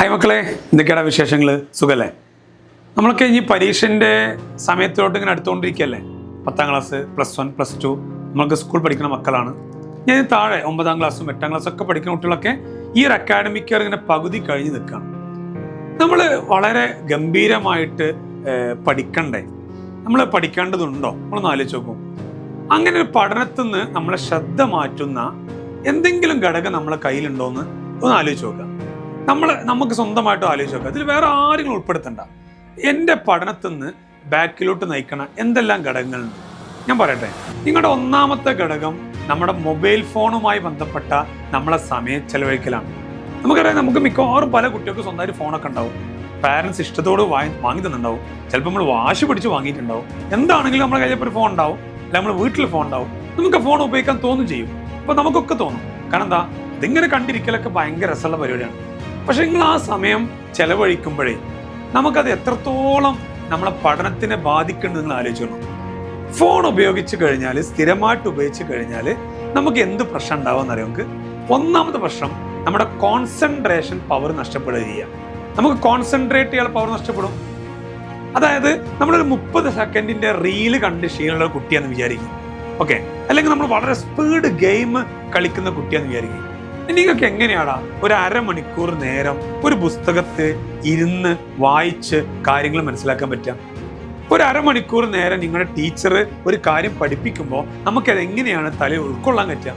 Hi മക്കളെ എന്തൊക്കെയാണ് വിശേഷങ്ങൾ സുഖല്ലേ? നമ്മളൊക്കെ ഈ പരീക്ഷന്റെ സമയത്തോട്ട് ഇങ്ങനെ അടുത്തുകൊണ്ടിരിക്കുകയല്ലേ? പത്താം class plus one plus two നമ്മൾക്ക് സ്കൂൾ പഠിക്കുന്ന മക്കളാണ്. ഞാൻ താഴെ ഒമ്പതാം ക്ലാസ്സും എട്ടാം ക്ലാസ്സും ഒക്കെ പഠിക്കുന്ന കുട്ടികളൊക്കെ ഈ ഒരു അക്കാഡമിക് ഇങ്ങനെ പകുതി കഴിഞ്ഞ് നിൽക്കുകയാണ്. നമ്മൾ വളരെ ഗംഭീരമായിട്ട് പഠിക്കണ്ടേ? നമ്മൾ പഠിക്കേണ്ടതുണ്ടോ? നമ്മളൊന്ന് ആലോചിച്ച് നോക്കും. അങ്ങനെ ഒരു പഠനത്തിൽ നിന്ന് നമ്മളെ ശ്രദ്ധ മാറ്റുന്ന എന്തെങ്കിലും ഘടകം നമ്മളെ കയ്യിലുണ്ടോ എന്ന് ഒന്ന് ആലോചിച്ച് നോക്കുക. നമ്മൾ നമുക്ക് സ്വന്തമായിട്ട് ആലോചിച്ച് നോക്കുക അതിൽ വേറെ ആരെങ്കിലും ഉൾപ്പെടുത്തണ്ട. എന്റെ പഠനത്തിൽ നിന്ന് ബാക്കിലോട്ട് നയിക്കണ എന്തെല്ലാം ഘടകങ്ങളുണ്ട്? ഞാൻ പറയട്ടെ. നിങ്ങളുടെ ഒന്നാമത്തെ ഘടകം നമ്മുടെ മൊബൈൽ ഫോണുമായി ബന്ധപ്പെട്ട നമ്മളെ സമയം ചെലവഴിക്കലാണ്. നമുക്കറിയാം നമുക്ക് മിക്കവാറും പല കുട്ടികൾക്ക് സ്വന്തമായിട്ട് ഫോണൊക്കെ ഉണ്ടാവും. പാരൻസ് ഇഷ്ടത്തോട് വാങ്ങി വാങ്ങി തന്നിട്ടുണ്ടാവും. ചിലപ്പോൾ നമ്മൾ വാശി പിടിച്ച് വാങ്ങിയിട്ടുണ്ടാവും. എന്താണെങ്കിലും നമ്മുടെ കയ്യിൽ ഒരു ഫോൺ ഉണ്ടാവും. അല്ല നമ്മൾ വീട്ടിൽ ഫോൺ ഉണ്ടാവും. നമുക്ക് ഫോൺ ഉപയോഗിക്കാൻ തോന്നും ചെയ്യും. അപ്പോൾ നമുക്കൊക്കെ തോന്നും. കാരണം എന്താ? ഇതിങ്ങനെ കണ്ടിരിക്കലൊക്കെ ഭയങ്കര രസമുള്ള പരിപാടിയാണ്. പക്ഷെ നിങ്ങൾ ആ സമയം ചെലവഴിക്കുമ്പോഴേ നമുക്കത് എത്രത്തോളം നമ്മളെ പഠനത്തിനെ ബാധിക്കുന്നുണ്ട് നിങ്ങൾ ആലോചിക്കണം ഫോൺ ഉപയോഗിച്ച് കഴിഞ്ഞാൽ സ്ഥിരമായിട്ട് ഉപയോഗിച്ച് കഴിഞ്ഞാൽ നമുക്ക് എന്ത് പ്രശ്നം ഉണ്ടാവുമെന്ന് അറിയാം നമുക്ക് ഒന്നാമത് പ്രശ്നം നമ്മുടെ കോൺസെൻട്രേഷൻ പവർ നഷ്ടപ്പെടുക ചെയ്യാം നമുക്ക് കോൺസെൻട്രേറ്റ് ചെയ്യാൻ പവർ നഷ്ടപ്പെടും. അതായത് നമ്മളൊരു മുപ്പത് സെക്കൻഡിന്റെ റീൽ കണ്ട് ക്ഷീണമുള്ള കുട്ടിയാന്ന് വിചാരിക്കും. ഓക്കെ അല്ലെങ്കിൽ നമ്മൾ വളരെ സ്പീഡ് ഗെയിം കളിക്കുന്ന കുട്ടിയാന്ന് വിചാരിക്കും. നിങ്ങൾക്ക് എങ്ങനെയാടാ? ഒരു അരമണിക്കൂർ നേരം ഒരു പുസ്തകത്തെ ഇരുന്ന് വായിച്ച് കാര്യങ്ങൾ മനസ്സിലാക്കാൻ പറ്റുക? ഒരു അരമണിക്കൂർ നേരം നിങ്ങളുടെ ടീച്ചർ ഒരു കാര്യം പഠിപ്പിക്കുമ്പോൾ നമുക്കത് എങ്ങനെയാണ് തലയിൽ ഉൾക്കൊള്ളാൻ പറ്റുക?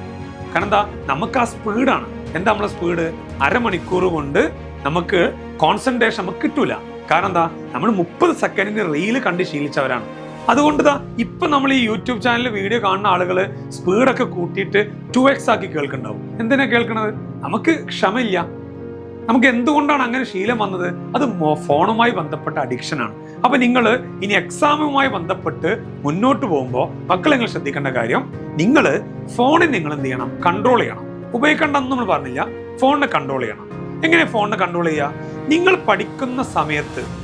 കാരണം എന്താ? നമുക്ക് ആ സ്പീഡാണ് എന്താ നമ്മളെ സ്പീഡ് അരമണിക്കൂർ കൊണ്ട് നമുക്ക് കോൺസെൻട്രേഷൻ നമുക്ക് കിട്ടൂല. കാരണം എന്താ? നമ്മൾ മുപ്പത് സെക്കൻഡിന് റീൽ കണ്ട് ശീലിച്ചവരാണ്. അതുകൊണ്ട് ദാ ഇപ്പൊ നമ്മൾ ഈ യൂട്യൂബ് ചാനലിൽ വീഡിയോ കാണുന്ന ആളുകൾ സ്പീഡൊക്കെ കൂട്ടിയിട്ട് ടു എക്സ് ആക്കി കേൾക്കുന്നുണ്ടാവും എന്തിനാ കേൾക്കണത്? നമുക്ക് ക്ഷമയില്ല. നമുക്ക് എന്തുകൊണ്ടാണ് അങ്ങനെ ശീലം വന്നത്? അത് ഫോണുമായി ബന്ധപ്പെട്ട അഡിക്ഷനാണ് അപ്പൊ നിങ്ങൾ ഇനി എക്സാമുമായി ബന്ധപ്പെട്ട് മുന്നോട്ട് പോകുമ്പോൾ മക്കൾ നിങ്ങൾ ശ്രദ്ധിക്കേണ്ട കാര്യം നിങ്ങൾ ഫോണിൽ നിങ്ങൾ എന്ത് ചെയ്യണം? കൺട്രോൾ ചെയ്യണം. ഉപയോഗിക്കേണ്ടെന്ന് നമ്മൾ പറഞ്ഞില്ല. ഫോണിനെ കൺട്രോൾ ചെയ്യണം. എങ്ങനെ ഫോണിനെ കൺട്രോൾ ചെയ്യുക? നിങ്ങൾ പഠിക്കുന്ന സമയത്ത്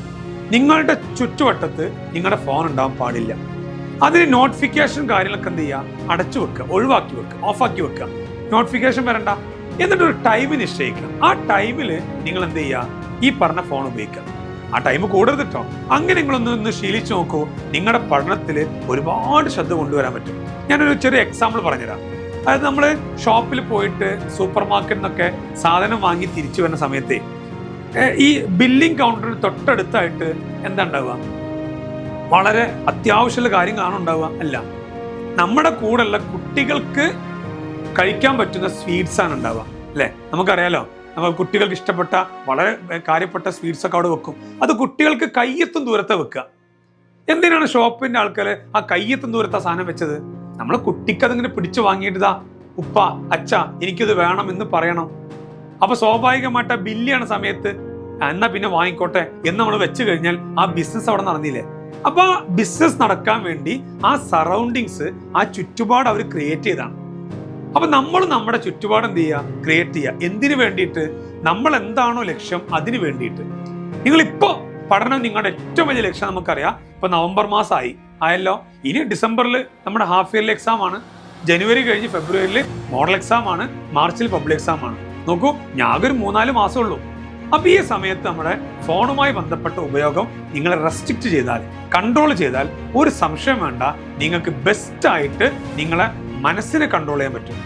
നിങ്ങളുടെ ചുറ്റുവട്ടത്ത് നിങ്ങളുടെ ഫോൺ ഉണ്ടാവാൻ പാടില്ല. അതിന് നോട്ടിഫിക്കേഷൻ കാര്യങ്ങളൊക്കെ എന്ത് ചെയ്യുക അടച്ചു വെക്കുക ഒഴിവാക്കി വെക്കുക ഓഫാക്കി വെക്കുക. നോട്ടിഫിക്കേഷൻ വരണ്ട. എന്നിട്ട് ഒരു ടൈം നിശ്ചയിക്കുക. ആ ടൈമിൽ നിങ്ങൾ എന്ത് ചെയ്യുക ഈ പറഞ്ഞ ഫോൺ ഉപയോഗിക്കുക. ആ ടൈം കൂടരുത് കേട്ടോ അങ്ങനെ നിങ്ങളൊന്ന് ഒന്ന് ശീലിച്ചു നോക്കൂ. നിങ്ങളുടെ പഠനത്തിൽ ഒരുപാട് ശ്രദ്ധ കൊണ്ടുവരാൻ പറ്റും. ഞാനൊരു ചെറിയ എക്സാമ്പിൾ പറഞ്ഞുതരാം. അതായത് നമ്മൾ ഷോപ്പിൽ പോയിട്ട് സൂപ്പർ മാർക്കറ്റിൽ നിന്നൊക്കെ സാധനം വാങ്ങി തിരിച്ചു വരുന്ന സമയത്ത് ഈ ബില്ലിംഗ് കൗണ്ടറിന് തൊട്ടടുത്തായിട്ട് എന്താ ഉണ്ടാവുക വളരെ അത്യാവശ്യമുള്ള കാര്യങ്ങളാണ് ഉണ്ടാവുക അല്ല. നമ്മുടെ കൂടെയുള്ള കുട്ടികൾക്ക് കഴിക്കാൻ പറ്റുന്ന സ്വീറ്റ്സ് ആണ് ഉണ്ടാവുക അല്ലെ? നമുക്കറിയാലോ. നമ്മൾ കുട്ടികൾക്ക് ഇഷ്ടപ്പെട്ട വളരെ കാര്യപ്പെട്ട സ്വീറ്റ്സ് ഒക്കെ അവിടെ വെക്കും. അത് കുട്ടികൾക്ക് കയ്യെത്തും ദൂരത്തെ വെക്കുക. എന്തിനാണ് ഷോപ്പിന്റെ ആൾക്കാർ ആ കയ്യെത്തും ദൂരത്തെ ആ സാധനം വെച്ചത്? നമ്മൾ കുട്ടിക്ക് അതിങ്ങനെ പിടിച്ചു വാങ്ങിയിട്ടതാ ഉപ്പ അച്ഛ എനിക്കിത് വേണം എന്ന് പറയണം. അപ്പൊ സ്വാഭാവികമായിട്ട് ആ ചെയ്യണ സമയത്ത് "ആ, എന്നാ പിന്നെ വാങ്ങിക്കോട്ടെ എന്ന് നമ്മൾ വെച്ചു കഴിഞ്ഞാൽ ആ ബിസിനസ് അവിടെ നടന്നില്ലേ? അപ്പൊ ആ ബിസിനസ് നടക്കാൻ വേണ്ടി ആ സറൗണ്ടിങ്സ് ആ ചുറ്റുപാട് അവർ ക്രിയേറ്റ് ചെയ്താണ്. അപ്പൊ നമ്മൾ നമ്മുടെ ചുറ്റുപാട് എന്ത് ചെയ്യുക? ക്രിയേറ്റ് ചെയ്യുക. എന്തിനു വേണ്ടിയിട്ട്? നമ്മൾ എന്താണോ ലക്ഷ്യം അതിന് വേണ്ടിയിട്ട്. നിങ്ങൾ ഇപ്പോ പഠനം നിങ്ങളുടെ ഏറ്റവും വലിയ ലക്ഷ്യം നമുക്കറിയാം. ഇപ്പൊ നവംബർ മാസമായി. ആയല്ലോ? ഇനി ഡിസംബറിൽ നമ്മുടെ ഹാഫ് ഇയർലി എക്സാം ആണ്. ജനുവരി കഴിഞ്ഞ് ഫെബ്രുവരിയിൽ മോഡൽ എക്സാം ആണ്. മാർച്ചിൽ പബ്ലിക് എക്സാം ആണ്. നോക്കൂ ഞാകൊരു മൂന്നാൽ മാസം ഉള്ളൂ. അപ്പൊ ഈ സമയത്ത് നമ്മുടെ ഫോണുമായി ബന്ധപ്പെട്ട ഉപയോഗം നിങ്ങൾ റെസ്ട്രിക്റ്റ് ചെയ്താൽ കൺട്രോൾ ചെയ്താൽ ഒരു സംശയം വേണ്ട നിങ്ങൾക്ക് ബെസ്റ്റ് ആയിട്ട് നിങ്ങളെ മനസ്സിനെ കൺട്രോൾ ചെയ്യാൻ പറ്റും.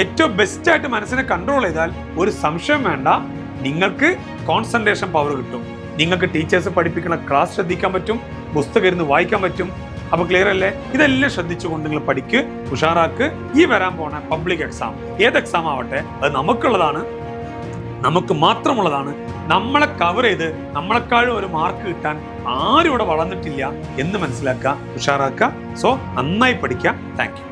ഏറ്റവും ബെസ്റ്റ് ആയിട്ട് മനസ്സിനെ കൺട്രോൾ ചെയ്താൽ ഒരു സംശയം വേണ്ട നിങ്ങൾക്ക് കോൺസെൻട്രേഷൻ പവർ കിട്ടും. നിങ്ങൾക്ക് ടീച്ചേഴ്സ് പഠിപ്പിക്കുന്ന ക്ലാസ് ശ്രദ്ധിക്കാൻ പറ്റും പുസ്തകം ഇരുന്ന് വായിക്കാൻ പറ്റും അപ്പൊ ക്ലിയർ അല്ലേ? ഇതെല്ലാം ശ്രദ്ധിച്ചുകൊണ്ട് നിങ്ങൾ പഠിക്ക് ഉഷാറാക്ക്. ഈ വരാൻ പോണ പബ്ലിക് എക്സാം ഏത് എക്സാം ആവട്ടെ? അത് നമുക്കുള്ളതാണ്. നമുക്ക് മാത്രമുള്ളതാണ്. നമ്മളെ കവർ ചെയ്ത് നമ്മളെക്കാളും ഒരു മാർക്ക് കിട്ടാൻ ആരും ഇവിടെ വളർന്നിട്ടില്ല എന്ന് മനസ്സിലാക്കുക ഉഷാറാക്കുക. സോ നന്നായി പഠിക്കുക. താങ്ക്